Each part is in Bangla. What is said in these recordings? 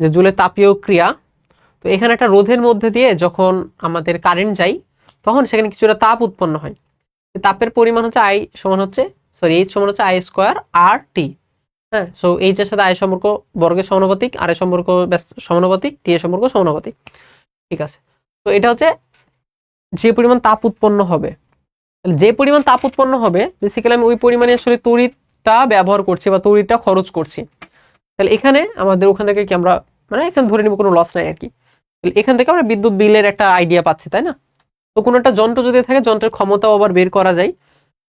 যে জুলের তাপীয় ক্রিয়া, তো এখানে একটা রোধের মধ্যে দিয়ে যখন আমাদের কারেন্ট যায়, তখন সেখানে কিছুটা তাপ উৎপন্ন হয়। তাপের পরিমাণ হচ্ছে আই সমান হচ্ছে সরি এইচ সমান হচ্ছে আই স্কোয়ার আর টি হ্যাঁ সো এইচ এর সাথে আই সম্পর্ক বর্গের সমানুপাতিক আর সম্পর্ক সমানুপাতিক টি এর সম্পর্ক সমানুপাতিক। ঠিক আছে, তো এটা হচ্ছে যে পরিমাণ তাপ উৎপন্ন হবে। যে পরিমাণ তাপ উৎপন্ন হবে বেসিক্যালি আমি ওই পরিমাণে আসলে তড়িৎটা ব্যবহার করছি বা তড়িৎটা খরচ করছি। তাহলে এখানে আমাদের ওখান থেকে কি আমরা মানে এখানে ধরে নিব কোনো লস নাই আর কি। এখান থেকে আমরা বিদ্যুৎ বিলের একটা আইডিয়া পাচ্ছি, তাই না? তো কোনো একটা যন্ত্র যদি থাকে, যন্ত্রের ক্ষমতাও আবার বের করা যায়।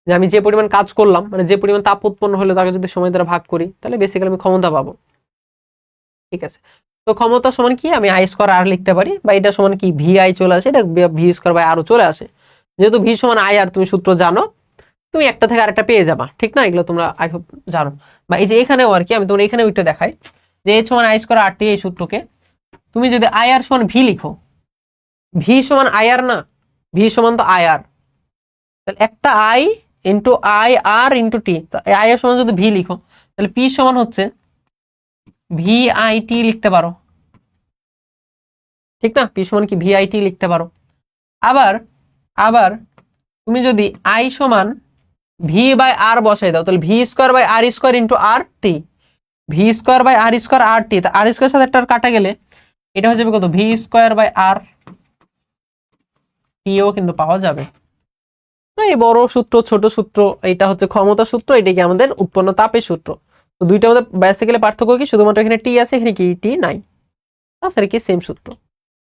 যে আমি যে পরিমাণ কাজ করলাম মানে যে পরিমাণ তাপ উৎপন্ন হলে, তাকে যদি সময় দ্বারা ভাগ করি, তাহলে বেসিক্যালি আমি ক্ষমতা পাবো। ঠিক আছে? তো ক্ষমতা সমান কি? আমি আই স্কোয়ার আর লিখতে পারি, বা এটা সমান কি? ভি আই চলে আসে, এটা ভি স্কোয়ার বাই আরও চলে আসে। যেহেতু ভি সমান আই আর তুমি সূত্র জানো, তুমি একটা থেকে আরেকটা পেয়ে যাবা, ঠিক না? এগুলো তোমরা আই জানো। বা এই যে এখানেও আর কি, আমি তোমার এখানে ওইটা দেখাই। যে এইচ সমান আই স্কোয়ার আর টি এই সূত্রকে, তুমি যদি আই আর সমান ভি লিখো, ভি সমান আই আর না, ভি সমান তো আই আর। তাহলে একটা I into I R into T I R সমান যদি ভি লিখো, তাহলে পি সমান হচ্ছে ভি আই টি লিখতে পারো। ঠিক না? পি সমান কি ভি আই টি লিখতে পারো। আবার আবার তুমি যদি আই সমান ভি বাই আর বসাই দাও, তাহলে V square by R square into R T V square by R square R T R square সাথে একটা কাটা গেলে এটা হয়ে যাবে কত? ভি স্কোয়ার বাই আর টিও কিন্তু পাওয়া যাবে। এই বড় সূত্র, ছোট সূত্র এটা হচ্ছে ক্ষমতা সূত্র এটা কি আমাদের উৎপন্ন তাপের সূত্র। তো আমাদের মধ্যে বেসিক্যালি পার্থক্য কি? শুধুমাত্র এখানে টি আছে, এখানে কি? টি নাই। তাছাড়া কি? সেম সূত্র।